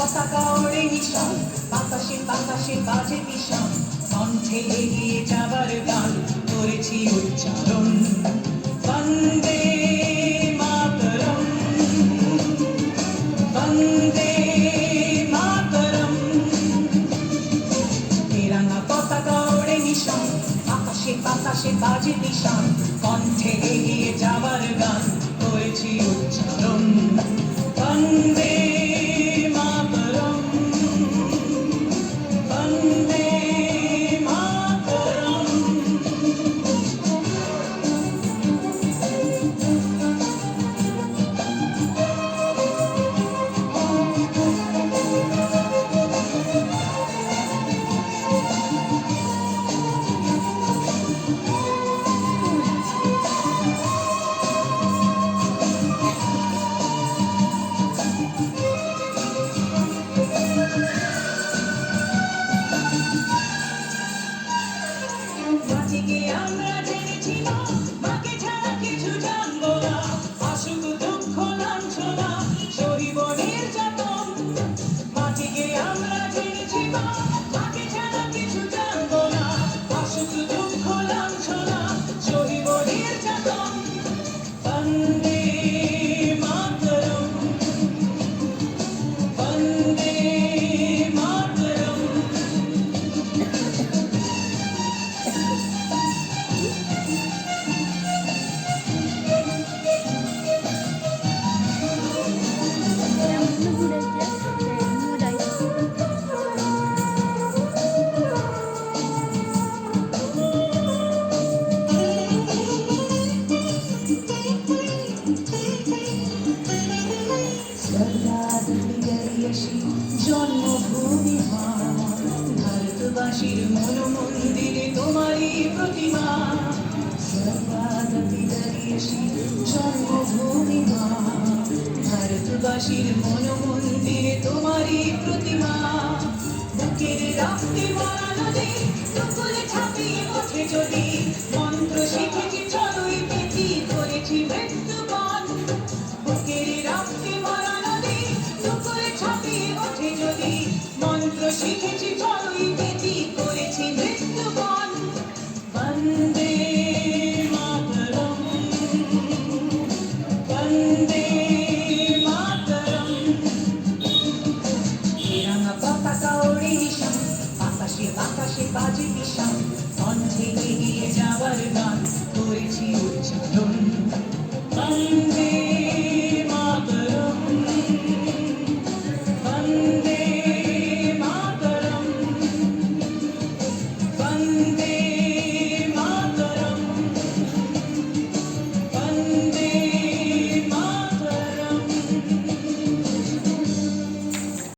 পতাকা ওড়ে নিশান, বাতাসে বাতাসে বাজে ভীষণ কণ্ঠে এগিয়ে যাবার গান করেছি উচ্চারণ। বন্দে মাতরম। বন্দে মাতরম। তেরাঙ্গা পতাকা ওড়ে নিশান আকাশে বাতাসে বাজে নিশান কণ্ঠে এগিয়ে যাবার গান করেছি মাটিকে আমরা জেনেছি ভারতবাসীর প্রতিমা সর্বাগতি দাঁড়িয়েছি জন্মভূমি ভারতবাসীর মন মন্দিরে তোমারই প্রতিমা বুকের রক্তে ভরা নদী মন্ত্র শিখেছি চলোই